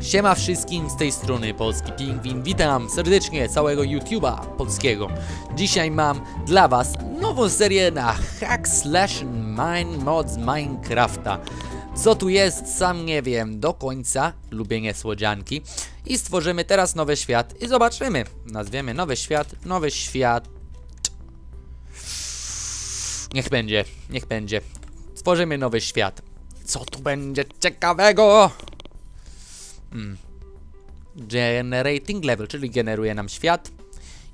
Siema wszystkim z tej strony Polski Pingwin. Witam serdecznie całego YouTube'a polskiego. Dzisiaj mam dla Was nową serię na Hack Slash Mine Mods Minecrafta. Co tu jest, sam nie wiem do końca. Lubię niesłodzianki. I stworzymy teraz nowy świat i zobaczymy. Nazwiemy nowy świat, nowy świat. Niech będzie, niech będzie. Stworzymy nowy świat. Co tu będzie ciekawego? Generating level, czyli generuje nam świat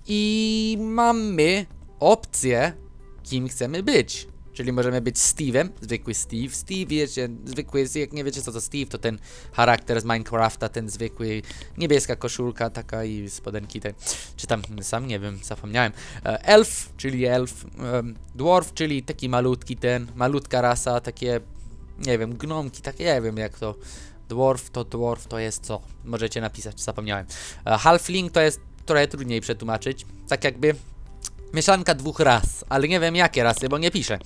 i mamy opcję, kim chcemy być. Czyli możemy być Steve'em, zwykły Steve. Steve, wiecie, zwykły, jak nie wiecie co to Steve, to ten charakter z Minecrafta, ten zwykły, niebieska koszulka taka i spodenki ten, czy tam, sam nie wiem, zapomniałem. E, Elf, czyli elf, dwarf, czyli taki malutki ten, malutka rasa, takie, nie wiem, gnomki, tak nie wiem jak to Dwarf to dwarf to jest co? Możecie napisać, zapomniałem. E, Halfling to jest trochę trudniej przetłumaczyć. Tak jakby mieszanka dwóch ras, ale nie wiem jakie rasy, bo nie pisze.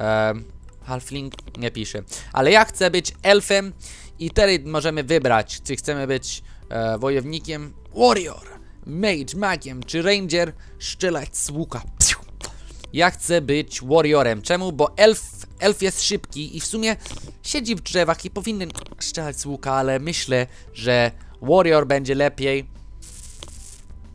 E, Halfling nie pisze. Ale ja chcę być elfem i teraz możemy wybrać, czy chcemy być e, wojownikiem, warrior, mage, magiem, czy ranger, strzelać z łuka. Psiu. Ja chcę być warriorem. Czemu? Bo elf, elf jest szybki i w sumie siedzi w drzewach i powinien strzelać z łuka, ale myślę, że warrior będzie lepiej,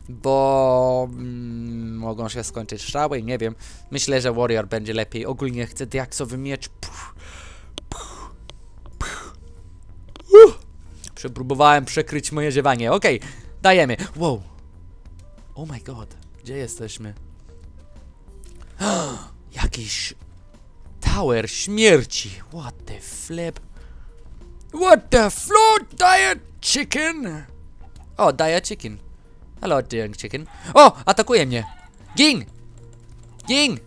bo mm, mogą się skończyć strzały, nie wiem. Myślę, że warrior będzie lepiej. Ogólnie chcę diaksowy miecz. Puh. Uh. Przepróbowałem przekryć moje ziewanie. Okej, dajemy. Wow. Oh my god. Gdzie jesteśmy? Jakiś tower śmierci. What the flip? What the float diet chicken? O, diet chicken. Hello, diet chicken. O, atakuje mnie. Ging! Ging!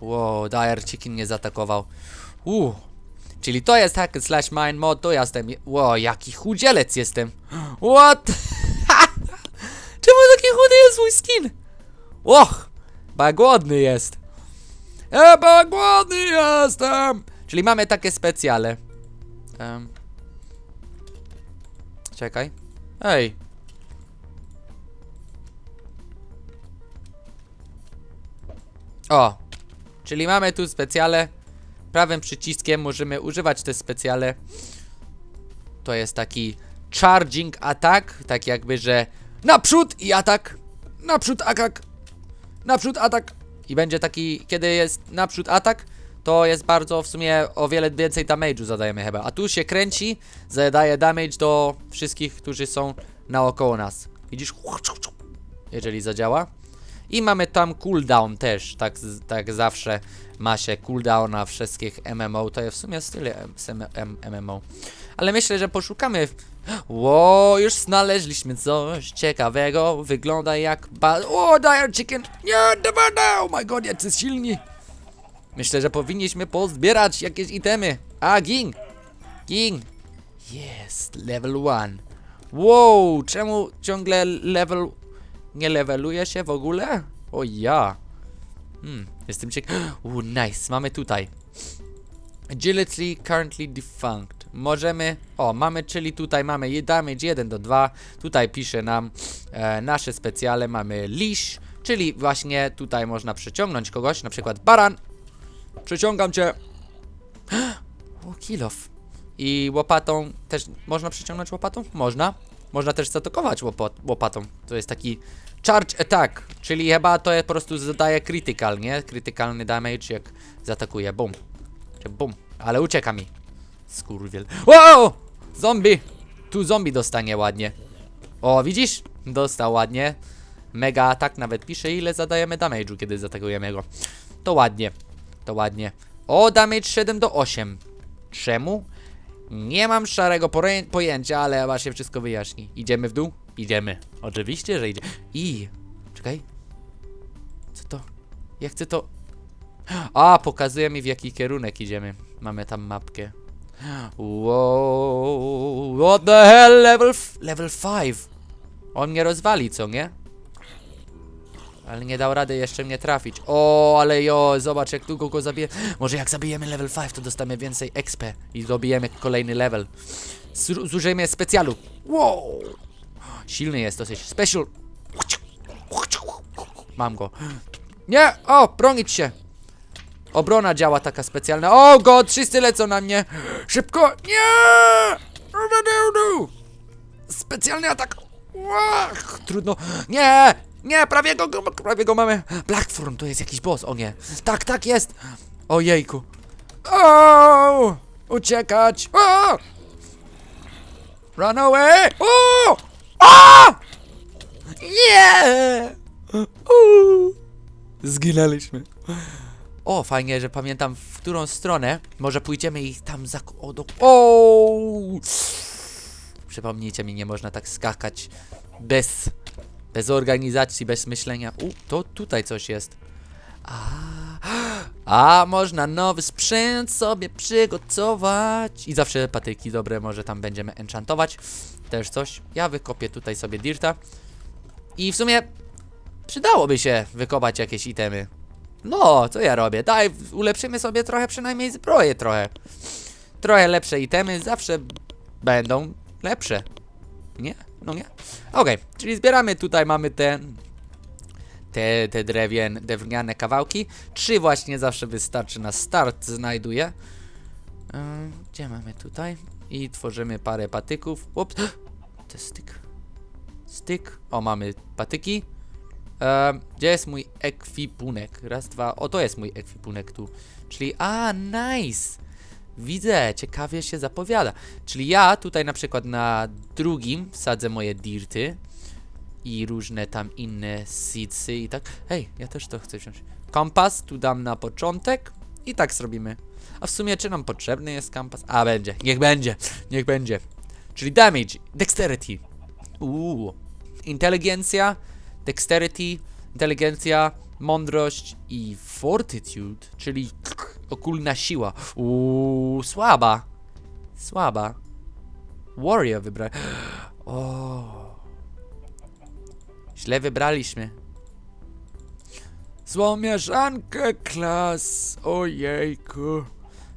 Wow, diet chicken mnie zaatakował. Uh. Czyli to jest hack slash mine mod, to jestem. Wow, jaki chudzielec jestem. What? Czemu taki chudy jest mój skin? Och, ba głodny jest. E, głodny jestem. Czyli mamy takie specjale. Em. Czekaj. Ej. O. Czyli mamy tu specjale. Prawym przyciskiem możemy używać te specjale. To jest taki charging attack, tak jakby, że naprzód i atak, naprzód atak, naprzód atak i będzie taki, kiedy jest naprzód atak, to jest bardzo w sumie o wiele więcej damage'u zadajemy chyba, a tu się kręci, zadaje damage do wszystkich, którzy są naokoło nas. Widzisz? Jeżeli zadziała. I mamy tam cooldown też, tak, tak zawsze ma się cooldown na wszystkich MMO, to jest w sumie styl MMO. Ale myślę, że poszukamy. Ło, już znaleźliśmy coś ciekawego. Wygląda jak ba... O, dire chicken! Nie, dobra, oh my god, jacy silni! Myślę, że powinniśmy pozbierać jakieś itemy. A, ging! Ging! Jest, level 1. Wow, czemu ciągle level... Nie leveluje się w ogóle? O ja. Hmm, jestem ciekaw. Uuu, nice, mamy tutaj. Agility currently defunct. Możemy, o, mamy, czyli tutaj mamy damage 1 do 2. Tutaj pisze nam e, nasze specjale. Mamy leash, czyli właśnie tutaj można przyciągnąć kogoś, na przykład baran. Przyciągam cię. O, kill off. I łopatą też można przyciągnąć łopatą? Można. Można też zaatakować łopo- łopatą. To jest taki charge attack, czyli chyba to po prostu zadaje critical, nie? Krytykalny damage jak zaatakuje. Bum. Czy bum. Ale ucieka mi. Skurwiel. Wow! Zombie! Tu zombie dostanie ładnie. O, widzisz? Dostał ładnie. Mega atak nawet pisze ile zadajemy damage'u, kiedy zaatakujemy go. To ładnie. To ładnie. O, damage 7 do 8. Czemu? Nie mam szarego pojęcia, ale chyba się wszystko wyjaśni. Idziemy w dół? Idziemy. Oczywiście, że idzie. I. Czekaj. Co to? Ja chcę to. A, pokazuje mi w jaki kierunek idziemy. Mamy tam mapkę. Wow, what the hell, level, level 5. On mnie rozwali, co nie? Ale nie dał rady jeszcze mnie trafić. O, ale jo, zobacz jak długo go zabiję. Może jak zabijemy level 5, to dostaniemy więcej XP i dobijemy kolejny level. Z- Zużyjemy specjalu. Wow! Silny jest dosyć. Special. Mam go. Nie! O! Bronić się! Obrona działa taka specjalna. O god! Wszyscy lecą na mnie! Szybko! Nie! Specjalny atak! Trudno. Nie! Nie! Prawie go, prawie go mamy. Blackthorn to jest jakiś boss. O nie. Tak, tak jest. Ojejku. O! Uciekać! O! Run away! O! O! Nie! Zginęliśmy. O, fajnie, że pamiętam w którą stronę. Może pójdziemy i tam za... O, do... o! Przypomnijcie mi, nie można tak skakać bez... Bez organizacji, bez myślenia. U, to tutaj coś jest. A, a można nowy sprzęt sobie przygotować. I zawsze patyki dobre, może tam będziemy enchantować. Też coś. Ja wykopię tutaj sobie dirta. I w sumie przydałoby się wykopać jakieś itemy. No, co ja robię? Daj, ulepszymy sobie trochę, przynajmniej zbroję trochę. Trochę lepsze itemy zawsze będą lepsze. Nie? No nie? Okej, czyli zbieramy tutaj, mamy te te, te drewien, drewniane kawałki. Trzy właśnie zawsze wystarczy na start, znajduję. Yy, gdzie mamy tutaj? I tworzymy parę patyków. Ups, to jest styk. Styk. O, mamy patyki. E, gdzie jest mój ekwipunek? Raz, dwa. O, to jest mój ekwipunek tu. Czyli, a, nice. Widzę, ciekawie się zapowiada. Czyli ja tutaj na przykład na drugim wsadzę moje dirty i różne tam inne seedsy i tak. Hej, ja też to chcę wziąć. Kompas tu dam na początek i tak zrobimy. A w sumie czy nam potrzebny jest kompas? A, będzie. Niech będzie. Niech będzie. Czyli damage, dexterity. Uuu. Inteligencja, dexterity, inteligencja, mądrość i fortitude, czyli okulna siła. Uuu, słaba. Słaba. Warrior wybrać. O. Źle wybraliśmy. Złą mieszankę klas. Ojejku.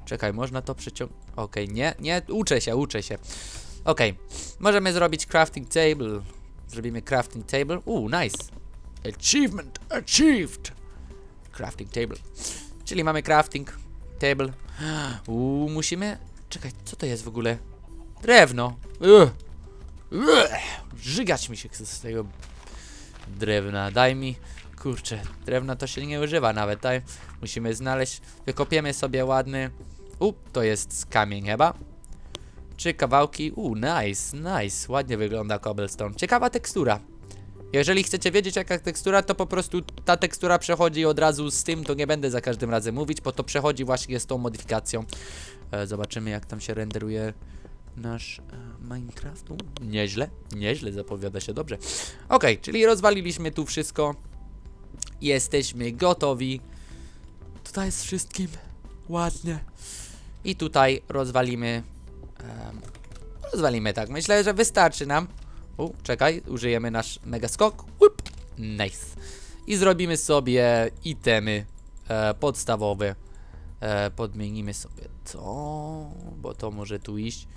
Czekaj, można to przeciągnąć. Okej, nie, nie, uczę się, uczę się. Okej, możemy zrobić crafting table. Zrobimy crafting table. Uuu, nice. Achievement achieved. Crafting table. Czyli mamy crafting table. Uuu, musimy... Czekaj, co to jest w ogóle? Drewno. Żygać mi się chce z tego drewna. Daj mi... Kurczę, drewna to się nie używa nawet. Daj, musimy znaleźć... Wykopiemy sobie ładny... U, to jest kamień chyba. Trzy kawałki. U, nice, nice. Ładnie wygląda cobblestone. Ciekawa tekstura. Jeżeli chcecie wiedzieć jaka tekstura, to po prostu ta tekstura przechodzi od razu z tym, to nie będę za każdym razem mówić, bo to przechodzi właśnie z tą modyfikacją. E, zobaczymy jak tam się renderuje nasz e, Minecraft. Nieźle, nieźle zapowiada się dobrze. Okej, czyli rozwaliliśmy tu wszystko. Jesteśmy gotowi. Tutaj jest wszystkim ładnie. I tutaj rozwalimy. Rozwalimy tak. Myślę, że wystarczy nam. U, czekaj, użyjemy nasz mega skok. Nice. I zrobimy sobie itemy e, podstawowe. E, podmienimy sobie to, bo to może tu iść.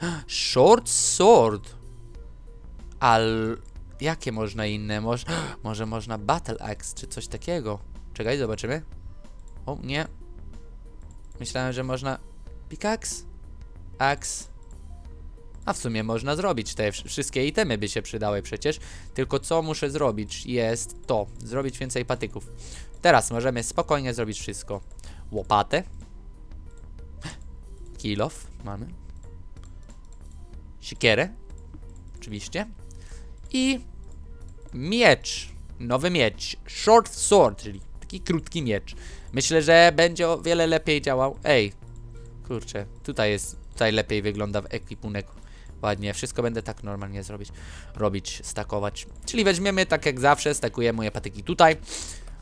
Short sword. Al... Jakie można inne? Może, może można battle axe czy coś takiego. Czekaj, zobaczymy. O, nie. Myślałem, że można... Pickaxe? Axe. A w sumie można zrobić, te wsz- wszystkie itemy by się przydały przecież. Tylko co muszę zrobić jest to, zrobić więcej patyków. Teraz możemy spokojnie zrobić wszystko. Łopatę. Kilof mamy. Siekierę. Oczywiście. I miecz. Nowy miecz. Short sword, czyli taki krótki miecz. Myślę, że będzie o wiele lepiej działał. Ej, kurczę, tutaj jest, tutaj lepiej wygląda w ekwipunek. Ładnie, wszystko będę tak normalnie zrobić, robić, stakować. Czyli weźmiemy tak jak zawsze, stakujemy moje patyki tutaj.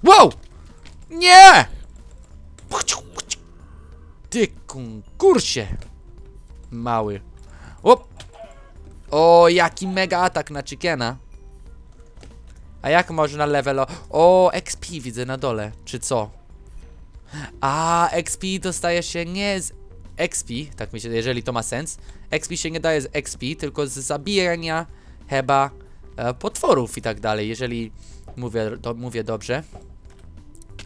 Wow! Nie! Ty konkursie! Mały. Op! O, jaki mega atak na chickena. A jak można levelo... O, XP widzę na dole. Czy co? A, XP dostaje się nie z XP, tak się, jeżeli to ma sens. XP się nie daje z XP, tylko z zabijania chyba e, potworów i tak dalej, jeżeli mówię, to mówię dobrze.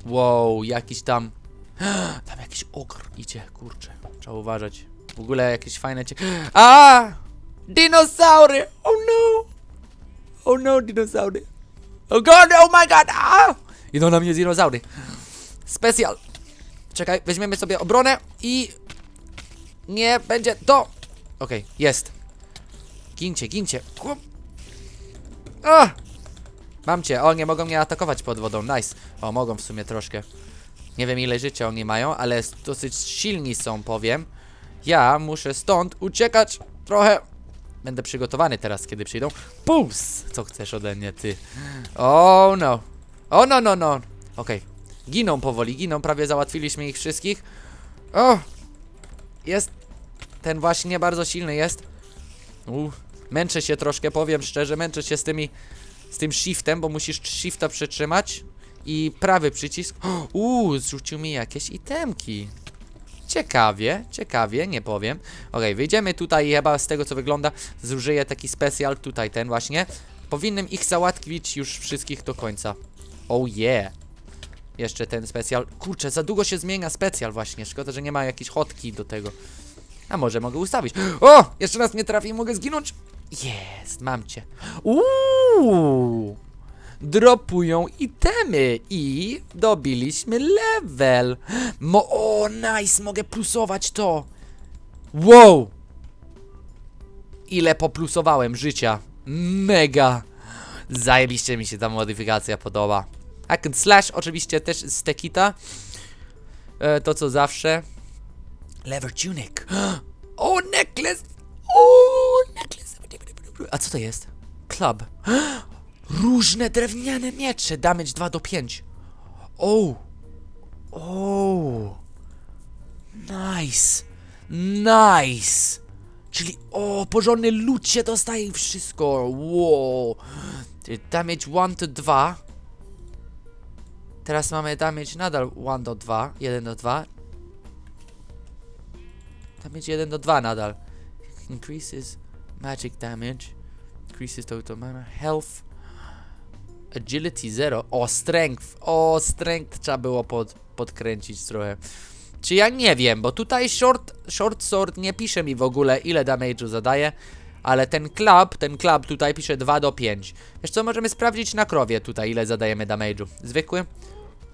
Wow, jakiś tam... Tam jakiś ogr idzie, kurczę. Trzeba uważać. W ogóle jakieś fajne cie... A! Dinosaury! Oh no! Oh no, dinosaury! Oh god, oh my god! A! Idą na mnie dinozaury. Specjal. Czekaj, weźmiemy sobie obronę i... Nie będzie to... Okej, jest. Gincie, gincie. Chłop. A! Mam cię. O, nie mogą mnie atakować pod wodą. Nice. O, mogą w sumie troszkę. Nie wiem ile życia oni mają, ale dosyć silni są, powiem. Ja muszę stąd uciekać trochę. Będę przygotowany teraz, kiedy przyjdą. Puls! Co chcesz ode mnie, ty? Oh no. O no, no, no. Okej. Giną powoli, giną. Prawie załatwiliśmy ich wszystkich. O! Jest. Ten właśnie bardzo silny jest. U, męczę się troszkę, powiem szczerze. Męczę się z tymi z tym shiftem, bo musisz shifta przytrzymać i prawy przycisk. Uuu, zrzucił mi jakieś itemki. Ciekawie, ciekawie, nie powiem. Okej, wyjdziemy tutaj chyba z tego co wygląda zużyję taki specjal tutaj, ten właśnie. Powinienem ich załatwić już wszystkich do końca. Oh yeah. Jeszcze ten specjal. Kurczę, za długo się zmienia specjal właśnie. Szkoda, że nie ma jakiejś hotki do tego. A może mogę ustawić. O! Jeszcze raz mnie trafi i mogę zginąć. Jest, mam cię. Uuu! Dropują itemy i dobiliśmy level. Mo o, nice, mogę plusować to. Wow! Ile poplusowałem życia. Mega. Zajebiście mi się ta modyfikacja podoba. Hack slash oczywiście też z Tekita. E, to co zawsze. Lever tunic. O, necklace! O, necklace! A co to jest? Club. Różne drewniane miecze. Damage 2 do 5. O! O! Nice! Nice! Czyli o, porządny lód się dostaje i wszystko. Wow! Damage 1 to 2. Teraz mamy damage nadal 1 do 2. 1 do 2. Damage 1 do 2 nadal. Increases magic damage. Increases total mana. Health. Agility 0. O, strength. O, strength trzeba było pod, podkręcić trochę. Czy ja nie wiem, bo tutaj short, short sword nie pisze mi w ogóle ile damage'u zadaje, ale ten club, ten club tutaj pisze 2 do 5. Wiesz co, możemy sprawdzić na krowie tutaj ile zadajemy damage'u. Zwykły.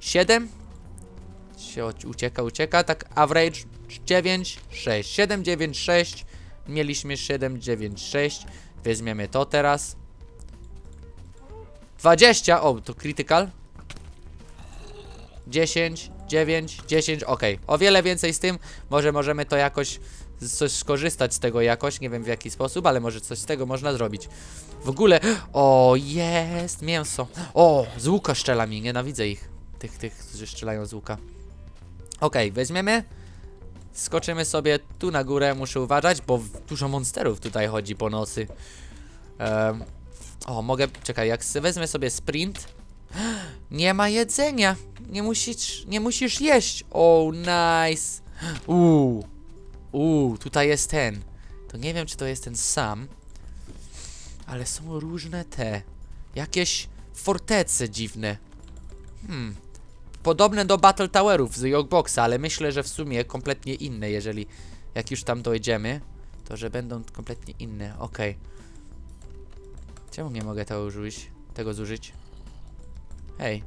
7 się o- ucieka, ucieka, tak average 9, 6, 7, 9, 6 Mieliśmy 7, 9, 6 Weźmiemy to teraz. 20, o to critical. 10, 9, 10, ok O wiele więcej z tym, może możemy to jakoś coś skorzystać z tego jakoś, nie wiem w jaki sposób, ale może coś z tego można zrobić W ogóle, o jest mięso O, z łuka strzela mi, nienawidzę ich Tych, tych, którzy strzelają z łuka Okej, weźmiemy. Skoczymy sobie tu na górę, muszę uważać, bo dużo monsterów tutaj chodzi po nocy. Em, o, mogę. Czekaj, jak wezmę sobie sprint. Nie ma jedzenia. Nie musisz, nie musisz jeść. O, nice. Uuu. Uuu, tutaj jest ten. To nie wiem, czy to jest ten sam. Ale są różne te. Jakieś fortece dziwne. Hmm podobne do Battle Towerów z Jogboxa, ale myślę, że w sumie kompletnie inne, jeżeli jak już tam dojdziemy, to że będą kompletnie inne. Okej. Czemu nie mogę tego użyć? Tego zużyć? Hej.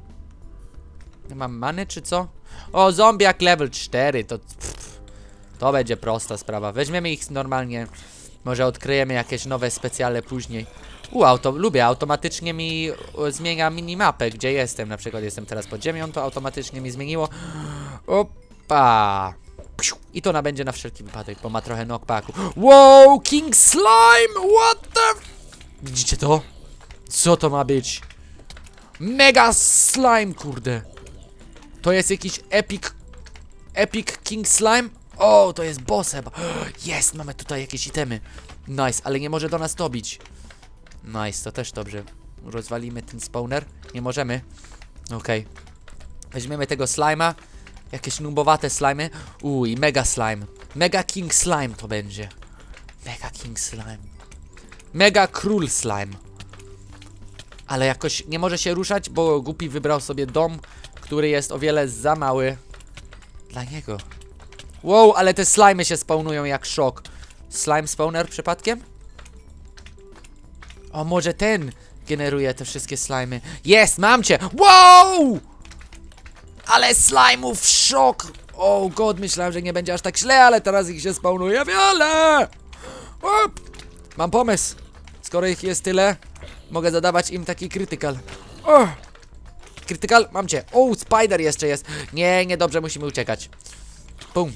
Nie mam many, czy co? O, zombiak level 4, to... Pff, to będzie prosta sprawa. Weźmiemy ich normalnie. Może odkryjemy jakieś nowe specjale później. U, auto, lubię, automatycznie mi zmienia minimapę, gdzie jestem. Na przykład jestem teraz pod ziemią, to automatycznie mi zmieniło. Opa! I to będzie na wszelki wypadek, bo ma trochę knockbacku. Wow, King Slime! What the... Widzicie to? Co to ma być? Mega Slime, kurde. To jest jakiś epic... Epic King Slime? O, to jest boss chyba. Jest, mamy tutaj jakieś itemy. Nice, ale nie może do nas dobić. Nice, to też dobrze. Rozwalimy ten spawner. Nie możemy. Okej. Weźmiemy tego slima Jakieś nubowate slimy. Uj, mega slime. Mega king slime to będzie. Mega king slime. Mega król slime. Ale jakoś nie może się ruszać, bo głupi wybrał sobie dom, który jest o wiele za mały dla niego. Wow, ale te slimy się spawnują jak szok. Slime spawner przypadkiem? O, może ten generuje te wszystkie slimy. Jest, mam cię! Wow! Ale slime'ów szok! O oh god, myślałem, że nie będzie aż tak źle, ale teraz ich się spawnuje wiele! Op! Mam pomysł. Skoro ich jest tyle, mogę zadawać im taki krytykal. Krytykal, mam cię. O, spider jeszcze jest. Nie, niedobrze, musimy uciekać. Pum.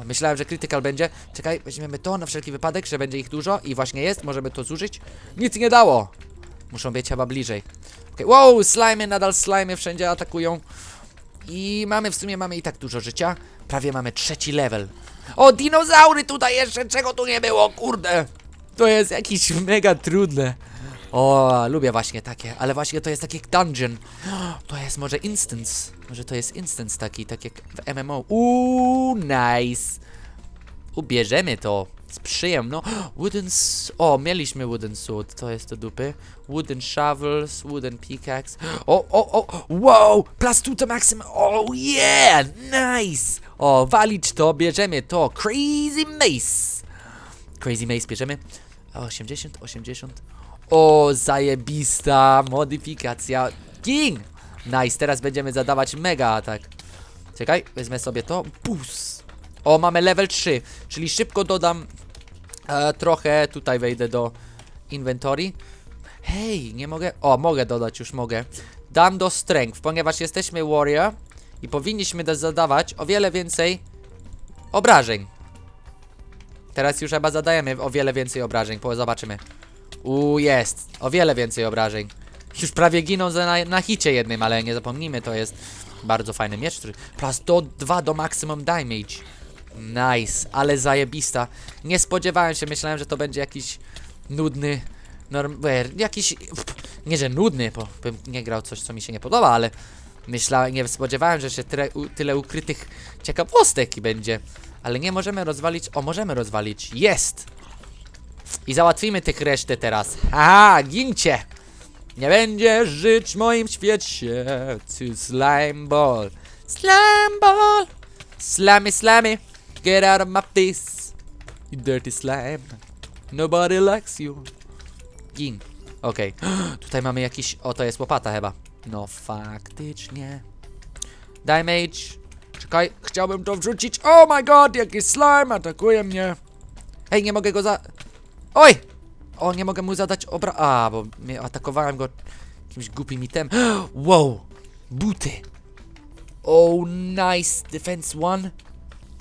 O, myślałem, że krytykal będzie. Czekaj, weźmiemy to na wszelki wypadek, że będzie ich dużo i właśnie jest. Możemy to zużyć. Nic nie dało. Muszą być chyba bliżej. Okay. Wow, slimy, nadal slimy wszędzie atakują. I mamy w sumie mamy i tak dużo życia. Prawie mamy trzeci level. O, dinozaury tutaj jeszcze, czego tu nie było, kurde. To jest jakieś mega trudne. O, lubię właśnie takie, ale właśnie to jest taki dungeon. To jest może instance. Może to jest instance taki, tak jak w MMO. Uuu, nice. Ubierzemy to. Z przyjemno. Wooden O, mieliśmy wooden sword. To jest do dupy. Wooden shovels, wooden pickaxe. O, o, o. Wow! Plus two to maximum. Oh yeah! Nice! O, walić to, bierzemy to. Crazy mace. Crazy mace bierzemy. 80, 80. O, zajebista modyfikacja. King! Nice, teraz będziemy zadawać mega atak. Czekaj, wezmę sobie to. Bus. O, mamy level 3, czyli szybko dodam e, trochę. Tutaj wejdę do inventory. Hej, nie mogę. O, mogę dodać, już mogę. Dam do strength, ponieważ jesteśmy warrior i powinniśmy da- zadawać o wiele więcej obrażeń. Teraz już chyba zadajemy o wiele więcej obrażeń, po zobaczymy. U jest, o wiele więcej obrażeń. Już prawie giną za na, na hicie jednym, ale nie zapomnijmy, to jest bardzo fajny miecz, który plus do 2 do maximum damage. Nice, ale zajebista. Nie spodziewałem się, myślałem, że to będzie jakiś nudny, norm, e, jakiś, nie że nudny, bo bym nie grał coś, co mi się nie podoba, ale myślałem, nie spodziewałem, że się tyle, tyle ukrytych ciekawostek będzie. Ale nie możemy rozwalić, o możemy rozwalić, jest! I załatwimy tych resztę teraz. Aha, gincie! Nie będziesz żyć w moim świecie. To slime ball. Slime ball! Slimy, slimy! Get out of my face! You dirty slime. Nobody likes you. Gin. Okej. Tutaj mamy jakiś... O, to jest łopata chyba. No faktycznie. Damage. Czekaj, chciałbym to wrzucić. Oh my god, jaki slime atakuje mnie. Ej, nie mogę go za... Oj! O, nie mogę mu zadać obra... A, bo mnie atakowałem go jakimś głupim item. Wow! Buty! Oh, nice! Defense 1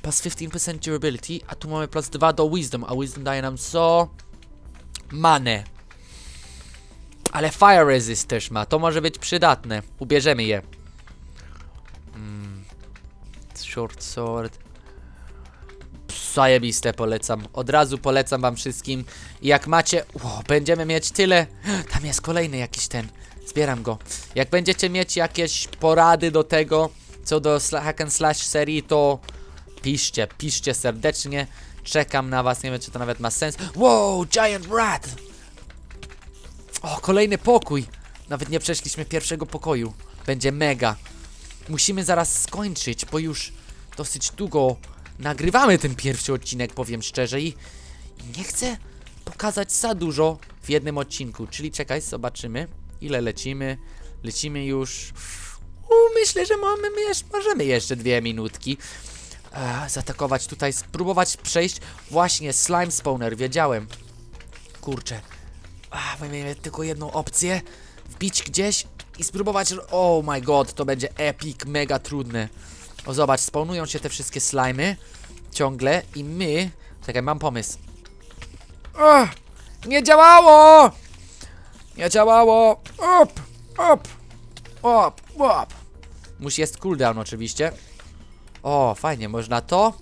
plus 15% durability, a tu mamy plus 2 do wisdom, a wisdom daje nam co? Manę. Ale fire resist też ma, to może być przydatne. Ubierzemy je. Mm. Short sword. Zajebiste polecam. Od razu polecam wam wszystkim. I jak macie... O, będziemy mieć tyle... Tam jest kolejny jakiś ten. Zbieram go. Jak będziecie mieć jakieś porady do tego, co do hack and slash serii, to piszcie, piszcie serdecznie. Czekam na was, nie wiem czy to nawet ma sens. Wow, giant rat! O, kolejny pokój. Nawet nie przeszliśmy pierwszego pokoju. Będzie mega. Musimy zaraz skończyć, bo już dosyć długo nagrywamy ten pierwszy odcinek, powiem szczerze, i, nie chcę pokazać za dużo w jednym odcinku. Czyli czekaj, zobaczymy, ile lecimy. Lecimy już. U, myślę, że mamy, możemy jeszcze dwie minutki. E, zaatakować tutaj, spróbować przejść. Właśnie, slime spawner, wiedziałem. Kurczę. A, mamy tylko jedną opcję. Wbić gdzieś i spróbować. Oh my god, to będzie epic, mega trudne. O, zobacz, spawnują się te wszystkie slimy ciągle i my. Czekaj, mam pomysł. Ach, nie działało! Nie działało! Op! Op! Op! Op! Musi jest cooldown oczywiście. O, fajnie, można to.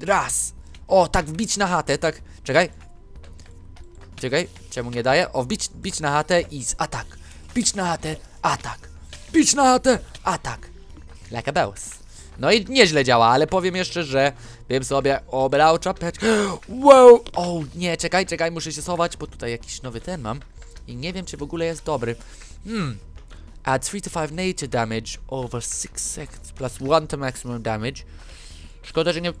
Raz. O, tak wbić na chatę, tak. Czekaj. Czekaj, czemu nie daje? O, wbić, bić na chatę i atak. Bić na chatę, atak. Bić na chatę, atak. Like a boss. No i nieźle działa, ale powiem jeszcze, że wiem sobie obrał czapeczkę. Wow! O nie, czekaj, czekaj, muszę się schować, bo tutaj jakiś nowy ten mam. I nie wiem, czy w ogóle jest dobry. Hmm. Add 3 to 5 nature damage over 6 seconds plus 1 to maximum damage. Szkoda, że nie...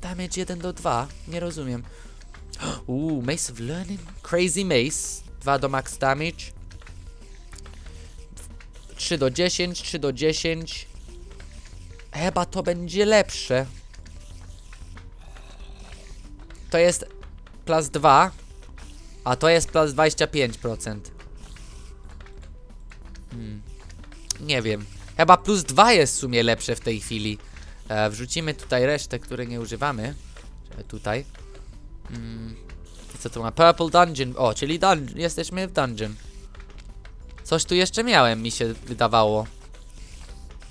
Damage 1 do 2. Nie rozumiem. Uuu, Mace of Learning. Crazy Mace. 2 do max damage. 3 do 10, 3 do 10. Chyba to będzie lepsze. To jest plus 2, a to jest plus 25%. Hmm. Nie wiem. Chyba plus 2 jest w sumie lepsze w tej chwili. E, wrzucimy tutaj resztę, które nie używamy. Tutaj. Mm. I co tu ma? Purple Dungeon. O, czyli dun jesteśmy w dungeon. Coś tu jeszcze miałem, mi się wydawało.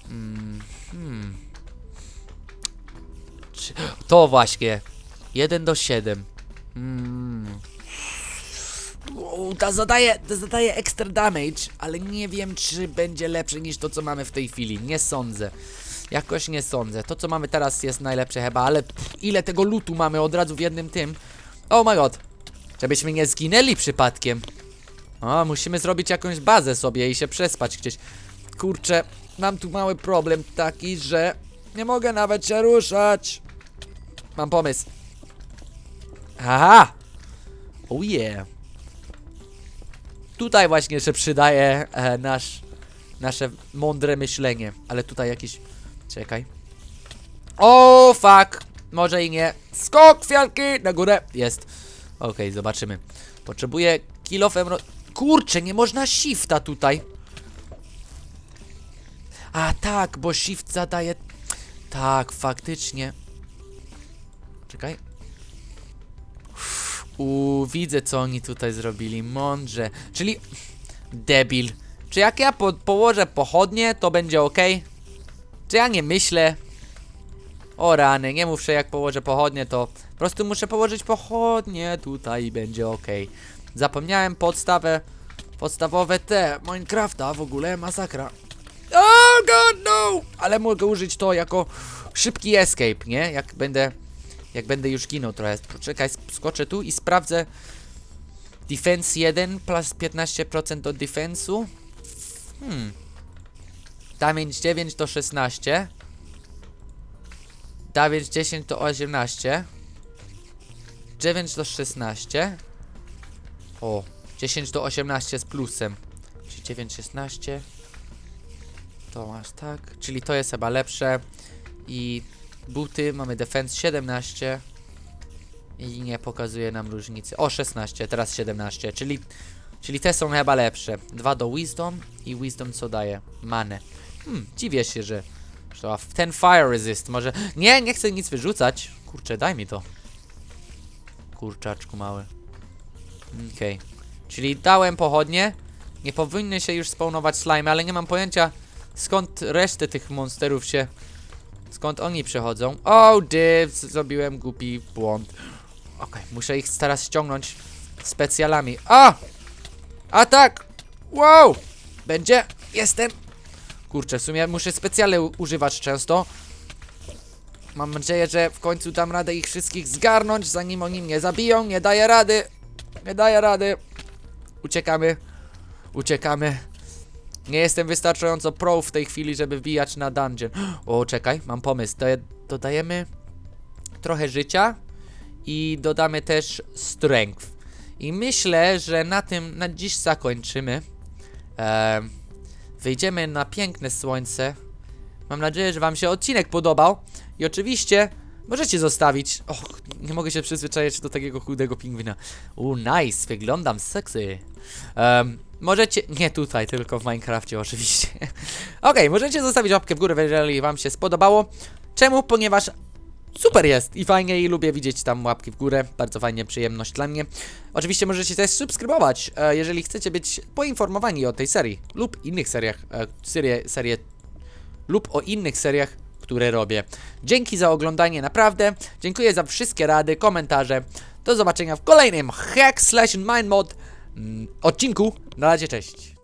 Mm. Hmm. Czy- To właśnie. 1 do 7. Mm. Wow, ta zadaje, ta zadaje extra damage, ale nie wiem, czy będzie lepsze niż to, co mamy w tej chwili. Nie sądzę. Jakoś nie sądzę. To, co mamy teraz jest najlepsze chyba, ale ile tego lutu mamy od razu w jednym tym. Oh my god. Żebyśmy nie zginęli przypadkiem. O, musimy zrobić jakąś bazę sobie i się przespać gdzieś. Kurczę, mam tu mały problem taki, że nie mogę nawet się ruszać. Mam pomysł. Aha! Oh yeah. Tutaj właśnie się przydaje e, nasz, nasze mądre myślenie. Ale tutaj jakiś... Czekaj. O, fuck! Może i nie. Skok kwiatki na górę. Jest. Okej, zobaczymy. Potrzebuję kilofem... Ro... Kurczę, nie można shifta tutaj. A tak, bo shift zadaje... Tak, faktycznie. Czekaj. Uuu, widzę co oni tutaj zrobili. Mądrze. Czyli... Debil. Czy jak ja po położę pochodnie, to będzie ok? Czy ja nie myślę? O rany, nie mów, że jak położę pochodnie, to po prostu muszę położyć pochodnie tutaj i będzie ok. Zapomniałem podstawę, podstawowe te Minecrafta, w ogóle masakra. Oh god no! Ale mogę użyć to jako szybki escape, nie? Jak będę, jak będę już ginął trochę. Poczekaj, sk- skoczę tu i sprawdzę Defense 1 plus 15% do defensu. Hmm. Damage 9 to 16. Damage 10 to 18. 9 to 16. O, 10 do 18 z plusem. Czyli 9, 16. Masz tak. Czyli to jest chyba lepsze. I buty mamy defense 17. I nie pokazuje nam różnicy. O, 16, teraz 17. Czyli, czyli te są chyba lepsze. 2 do wisdom. I wisdom co daje? Manę. Hmm, dziwię się, że. ten fire resist może. Nie, nie chcę nic wyrzucać. Kurczę, daj mi to. Kurczaczku mały. Okej. Czyli dałem pochodnie. Nie powinny się już spawnować slime, ale nie mam pojęcia skąd resztę tych monsterów się... Skąd oni przychodzą. Oh, div, zrobiłem głupi błąd. Okej, muszę ich teraz ściągnąć specjalami. A! Atak! Wow! Będzie? Jestem! Kurczę, w sumie muszę specjale używać często. Mam nadzieję, że w końcu dam radę ich wszystkich zgarnąć, zanim oni mnie zabiją. Nie daję rady! Nie daję rady! Uciekamy. Uciekamy. Nie jestem wystarczająco pro w tej chwili, żeby wbijać na dungeon. O, czekaj, mam pomysł. Dodajemy trochę życia i dodamy też strength. I myślę, że na tym na dziś zakończymy. Em, wyjdziemy na piękne słońce. Mam nadzieję, że Wam się odcinek podobał. I oczywiście możecie zostawić. Och, nie mogę się przyzwyczaić do takiego chudego pingwina. U, nice, wyglądam sexy. Em, możecie. Nie tutaj, tylko w Minecrafcie, oczywiście. Okej, możecie zostawić łapkę w górę, jeżeli Wam się spodobało. Czemu? Ponieważ super jest i fajnie i lubię widzieć tam łapki w górę. Bardzo fajnie, przyjemność dla mnie. Oczywiście możecie też subskrybować, e, jeżeli chcecie być poinformowani o tej serii lub innych seriach, e, serie, serie lub o innych seriach, które robię. Dzięki za oglądanie, naprawdę. Dziękuję za wszystkie rady, komentarze. Do zobaczenia w kolejnym Hack Slash Mind Mod Mm, odcinku. Na razie, cześć.